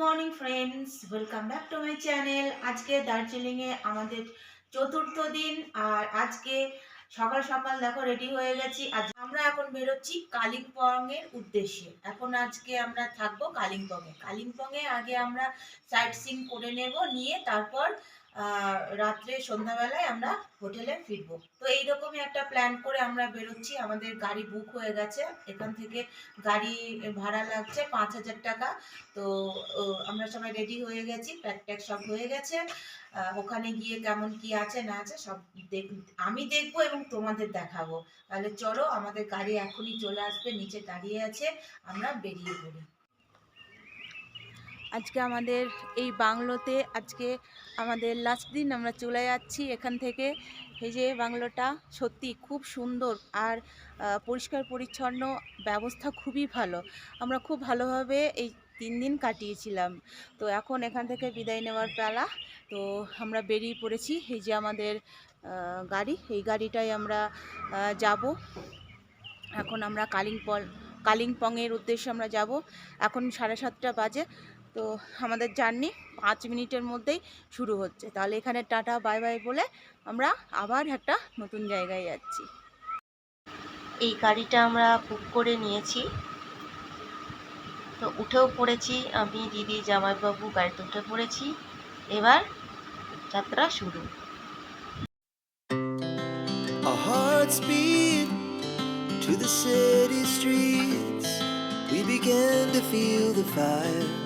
Morning friends welcome back to my channel আজকে দার্জিলিংয়ে আমাদের চতুর্থ দিন, আর আজকে সকাল সকাল দেখো রেডি হয়ে গেছি। আজ আমরা এখন বেরোচ্ছি কালিম্পংয়ের উদ্দেশ্যে। এখন আজকে আমরা থাকব কালিম্পংয়ে। কালিম্পংয়ে আগে আমরা সাইট সিং করে নেব, নিয়ে তারপর রাত্রে সন্ধ্যাবেলায় আমরা হোটেলে ফিরবো। তো এইরকমই একটা প্ল্যান করে আমরা বেরোচ্ছি। আমাদের গাড়ি বুক হয়ে গেছে। এখান থেকে গাড়ি ভাড়া লাগছে পাঁচ হাজার টাকা। তো আমরা সবাই রেডি হয়ে গেছি। প্যাক ট্যাক সব হয়ে গেছে। ওখানে গিয়ে কেমন কি আছে, না আছে, সব দেখ, আমি দেখব এবং তোমাদের দেখাবো। তাহলে চলো, আমাদের গাড়ি এখনই চলে আসবে, নিচে দাঁড়িয়ে আছে, আমরা বেরিয়ে পড়ি। আজকে আমাদের এই বাংলোতে আজকে আমাদের লাস্ট দিন আমরা চলে যাচ্ছি এখান থেকে। এই যে বাংলোটা সত্যি খুব সুন্দর আর পরিষ্কার পরিচ্ছন্ন, ব্যবস্থা খুবই ভালো। আমরা খুব ভালোভাবে এই তিন দিন কাটিয়েছিলাম। তো এখন এখান থেকে বিদায় নেওয়ার পালা। তো আমরা বেরিয়ে পড়েছি। এই যে আমাদের গাড়ি। এই গাড়িটাই আমরা যাব। এখন আমরা কালিম্পং, কালিম্পংয়ের উদ্দেশ্যে আমরা যাব। এখন সাড়ে সাতটা বাজে। তো আমাদের জার্নি পাঁচ মিনিটের মধ্যেই শুরু হচ্ছে। তাহলে এখানে টাটা, বাই বাই বলে আমরা আবার একটা নতুন জায়গায় যাচ্ছি। এই গাড়িটা আমরা বুক করে নিয়েছি। তো উঠেও পড়েছি আমি, দিদি, জামাইবাবু, গাড়িতে উঠে পড়েছি। এবার যাত্রা শুরু। To the city streets. We began to feel the fire.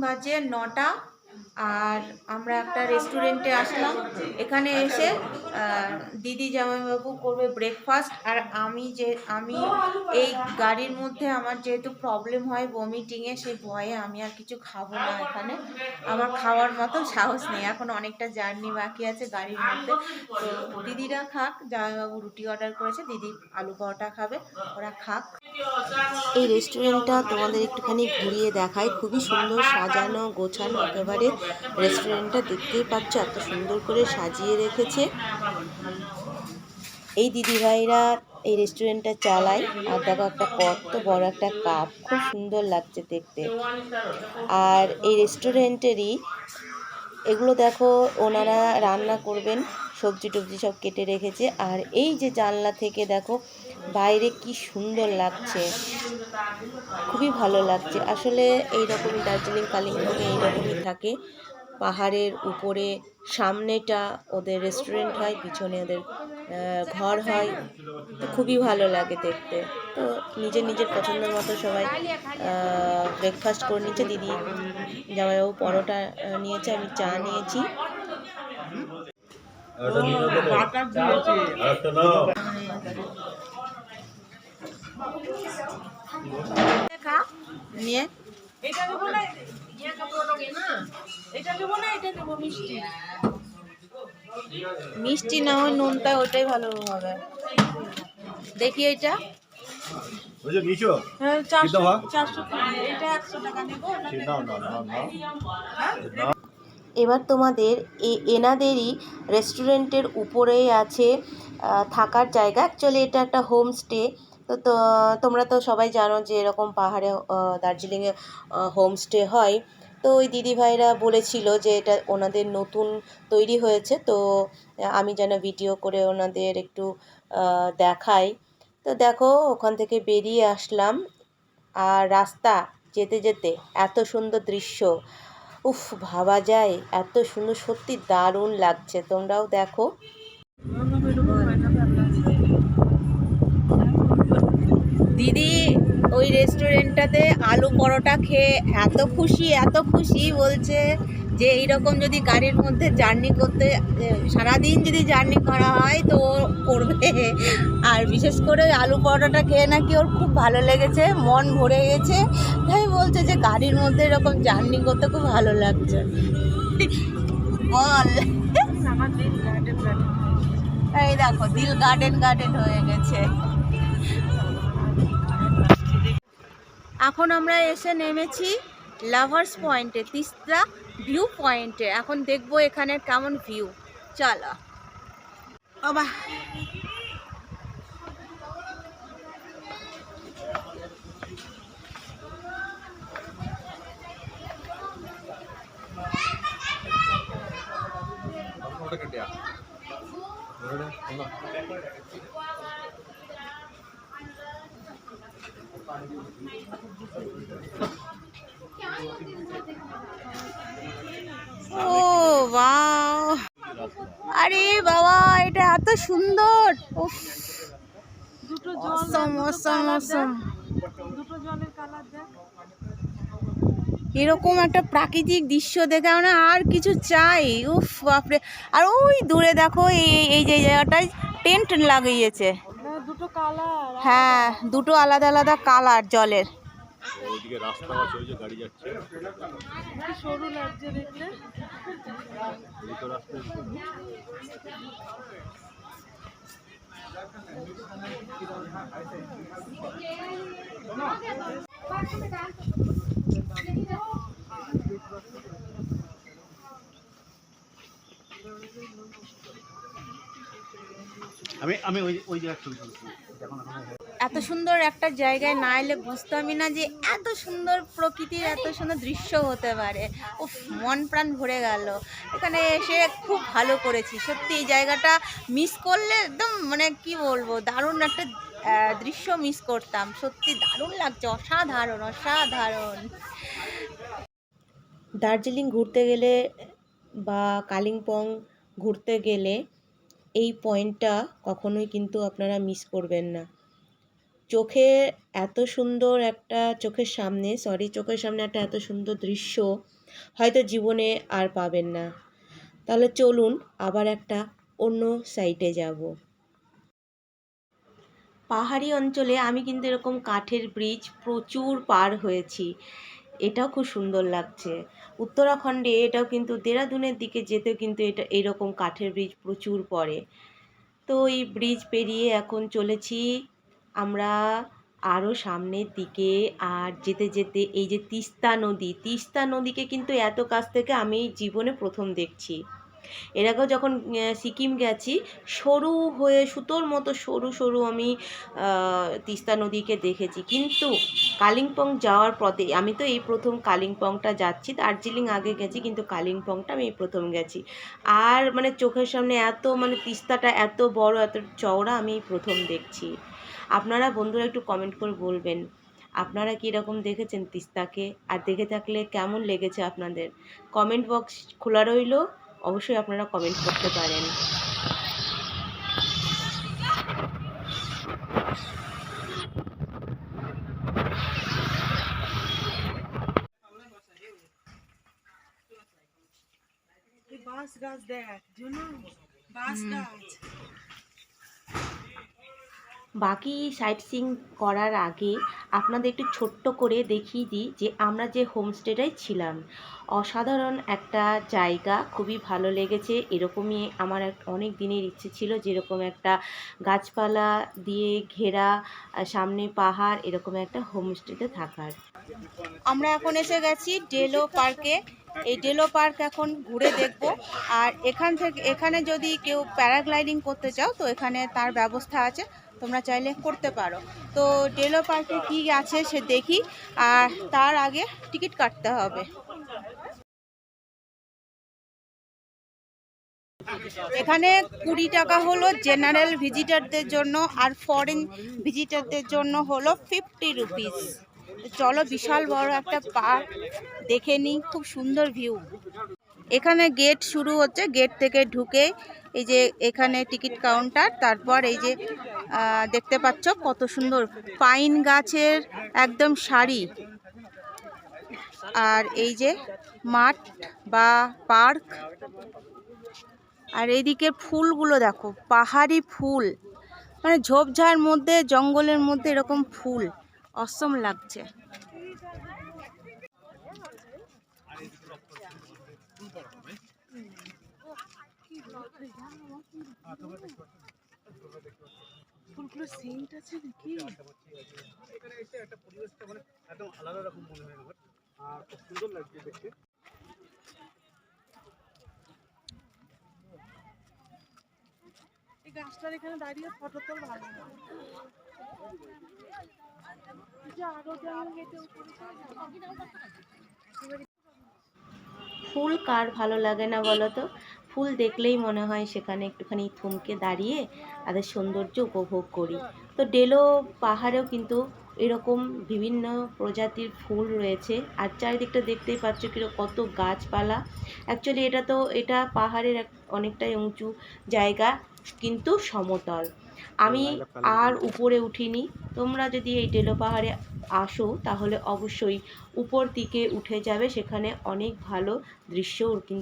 বাজে নটা আর আমরা একটা রেস্টুরেন্টে আসলাম। এখানে এসে দিদি জামাইবাবু করবে ব্রেকফাস্ট আর আমি যে, আমি এই গাড়ির মধ্যে আমার যেহেতু প্রবলেম হয় ভমিটিংয়ে সেই ভয়ে আমি আর কিছু খাব না এখানে। আমার খাওয়ার মতো সাহস নেই। এখন অনেকটা জার্নি বাকি আছে গাড়ির মধ্যে। তো দিদিরা খাক, জামাইবাবু রুটি অর্ডার করেছে, দিদি আলু পরোটা খাবে, ওরা খাক। এই রেস্টুরেন্টটা তোমাদের একটুখানি ঘুরিয়ে দেখায় খুবই সুন্দর, সাজানো, গোছানো, একেবারে রেস্টুরেন্টটা দেখতেই পাচ্ছ, এত সুন্দর করে সাজিয়ে রেখেছে। এই দিদিভাইরা এই রেস্টুরেন্টটা চালায়। আর দেখো একটা কত বড় একটা কাপ, খুব সুন্দর লাগছে দেখতে। আর এই রেস্টুরেন্টেরই এগুলো দেখো, ওনারা রান্না করবেন। সবজি টবজি সব কেটে রেখেছে। আর এই যে জানলা থেকে দেখো, বাইরে কি সুন্দর লাগছে। খুবই ভালো লাগছে। আসলে এই রকমই দার্জিলিং কালিম্পংয়ে এইরকমই থাকে। পাহাড়ের উপরে সামনেটা ওদের রেস্টুরেন্ট হয়, পিছনে ওদের ঘর হয়। তো খুবই ভালো লাগে দেখতে। তো নিজের নিজের পছন্দের মতো সবাই ব্রেকফাস্ট করে নিচ্ছে। দিদি জামাইবাবু পরোটা নিয়েছে, আমি চা নিয়েছি। নিয়ে এটা নেব না এটা নেব না এটা নেব মিষ্টি। মিষ্টি না হয় নুনটা ওটাই ভালো হবে। দেখি এটা। হ্যাঁ চারশো হয়? চারশো টাকা। এটা একশো টাকা নেব এবার তোমাদের এই এনাদেরই রেস্টুরেন্টের উপরেই আছে থাকার জায়গা। অ্যাকচুয়ালি এটা একটা হোমস্টে তো তো, তোমরা তো সবাই জানো যে এরকম পাহাড়ে দার্জিলিংয়ে হোমস্টে হয়। তো ওই দিদিভাইরা বলেছিল যে এটা ওনাদের নতুন তৈরি হয়েছে। তো, আমি যেন ভিডিও করে ওনাদের একটু দেখাই। তো দেখো, ওখান থেকে বেরিয়ে আসলাম। আর রাস্তা যেতে যেতে এত সুন্দর দৃশ্য। উফ, ভাবা যায়। এত সুন্দর, সত্যি দারুণ লাগছে। তোমরাও দেখো। দিদি, ওই রেস্টুরেন্টটাতে আলু পরোটা খেয়ে এত খুশি এত খুশি বলছে। যে এইরকম যদি গাড়ির মধ্যে জার্নি করতে সারাদিন যদি জার্নি করা হয় তো ও করবে। আর বিশেষ করে আলু পরোটাটা খেয়ে নাকি ওর খুব ভালো লেগেছে, মন ভরে গেছে। তাই বলছে যে গাড়ির মধ্যে এরকম জার্নি করতে খুব ভালো লাগছে। বল। এই দেখো, দিল গার্ডেন গার্ডেন হয়ে গেছে। এখন আমরা এসে নেমেছি। লাভার্স পয়েন্টে তিস্তা ভিউ পয়েন্টে। এখন দেখব এখানে কেমন ভিউ। চলো। বাবা ও বাও আরে বাবা এটা এত সুন্দর। এরকম একটা প্রাকৃতিক দৃশ্য দেখে আমরা আর কিছু চাই। উফ বাপরে। আর ওই দূরে দেখো এই এই যে জায়গাটায় টেন্ট লাগিয়েছে। না দুটো হ্যাঁ দুটো আলাদা আলাদা কালার জলের। ওইদিকে রাস্তা আছে ওই যে গাড়ি যাচ্ছে। সরু লাগছে দেখলে? রাস্তা আমি আমি ওই ওই জায়গায় ছবি তুলছি। এখন এখন এত সুন্দর একটা জায়গায় না এলে বুঝতামই না যে এত সুন্দর প্রকৃতির এত সুন্দর দৃশ্য হতে পারে। উফ, মন প্রাণ ভরে গেল। এখানে এসে খুব ভালো করেছি। সত্যি এই জায়গাটা মিস করলে একদম মানে কি বলব, দারুণ একটা দৃশ্য মিস করতাম। সত্যি দারুণ লাগছে, অসাধারণ অসাধারণ। দার্জিলিং ঘুরতে গেলে বা কালিম্পং ঘুরতে গেলে এই পয়েন্টটা কখনোই কিন্তু আপনারা মিস করবেন না। চোখে এত সুন্দর একটা চোখের সামনে সরি চোখের সামনে একটা এত সুন্দর দৃশ্য হয়তো জীবনে আর পাবেন না। তাহলে চলুন আবার একটা অন্য সাইটে যাব। পাহাড়ি অঞ্চলে আমি কিন্তু এরকম কাঠের ব্রিজ প্রচুর পার হয়েছি। এটাও খুব সুন্দর লাগছে। উত্তরাখণ্ডে এটাও কিন্তু দেরাদুনের দিকে যেতেও কিন্তু এটা এইরকম কাঠের ব্রিজ প্রচুর পড়ে। তো এই ব্রিজ পেরিয়ে এখন চলেছি আমরা আরও সামনের দিকে আর যেতে যেতে এই যে তিস্তা নদী, তিস্তা নদীকে কিন্তু এত কাছ থেকে আমি জীবনে প্রথম দেখছি। এর আগেও যখন সিকিম গেছি, সরু হয়ে সুতোর মতো সরু সরু আমি তিস্তা নদীকে দেখেছি। কিন্তু কালিম্পং যাওয়ার পথে, আমি তো এই প্রথম কালিম্পংটা যাচ্ছি, দার্জিলিং আগে গেছি, কিন্তু কালিম্পংটা আমি প্রথম গেছি। আর মানে চোখের সামনে এত মানে তিস্তাটা এত বড়, এত চওড়া আমি প্রথম দেখছি। আপনারা বন্ধুরা একটু কমেন্ট করে বলবেন আপনারা কি এরকম দেখেছেন তিস্তাকে? আর দেখে থাকলে কেমন লেগেছে আপনাদের? কমেন্ট বক্স খোলা রইল অবশ্যই আপনারা কমেন্ট করতে পারেন। বাঁশ গাছ দেখ বাঁশ গাছ। বাকি সাইট সিং করার আগে আপনাদের একটু ছোট্ট করে দেখিয়ে দিই যে আমরা যে হোমস্টেটাই ছিলাম। অসাধারণ একটা জায়গা, খুবই ভালো লেগেছে। এরকমই আমার এক, অনেক দিনের ইচ্ছে ছিল যেরকম একটা গাছপালা দিয়ে ঘেরা সামনে পাহাড়, এরকম একটা হোমস্টেতে থাকার। আমরা এখন এসে গেছি ডেলো পার্কে এই ডেলো পার্ক এখন ঘুরে দেখব। আর এখান থেকে, এখানে যদি কেউ প্যারাগ্লাইডিং করতে চাও, তো এখানে তার ব্যবস্থা আছে। তোমরা চাইলে করতে পারো। তো ডেলো পার্কে কি আছে সে দেখি, আর তার আগে টিকিট কাটতে হবে। এখানে কুড়ি টাকা হলো জেনারেল ভিজিটারদের জন্য, আর ফরেন ভিজিটারদের জন্য হলো ফিফটি রুপিস। চলো বিশাল বড় একটা পার্ক দেখে নিই, খুব সুন্দর ভিউ। এখানে গেট শুরু হচ্ছে। গেট থেকে ঢুকে এই যে এখানে টিকিট কাউন্টার তারপর এই যে দেখতে পাচ্ছ কত সুন্দর পাইন গাছের একদম সারি। আর এই যে মাঠ বা পার্ক আর এইদিকে ফুলগুলো দেখো, পাহাড়ি ফুল। মানে ঝোপঝাড় মধ্যে, জঙ্গলের মধ্যে এরকম ফুল। অসম লাগছে। ফুলগুলো সেন্ট আছে নাকি এখানে এসে একটা পরিবেশটা মানে একদম আলাদা রকম মনে হয় আমার আর খুব সুন্দর লাগছে দেখতে এই গাছটার এখানে দাঁড়িয়ে ফটো তোল ভালো। আরও যেমন হেঁটে উপরে ফুল কার ভালো লাগে না বলো তো ফুল দেখলেই মনে হয় সেখানে একটুখানি থমকে দাঁড়িয়ে তাদের সৌন্দর্য উপভোগ করি। তো ডেলো পাহাড়েও কিন্তু এরকম বিভিন্ন প্রজাতির ফুল রয়েছে। আর চারিদিকটা দেখতেই পাচ্ছ কীরকম কত গাছপালা। অ্যাকচুয়ালি এটা তো, এটা পাহাড়ের অনেকটাই উঁচু জায়গা, কিন্তু সমতল। আমি আর উপরে উঠিনি। তোমরা যদি এই ডেলো পাহাড়ে আসো তাহলে অবশ্যই উপর দিকে উঠে যাবে। সেখানে অনেক ভালো দৃশ্য কিন্তু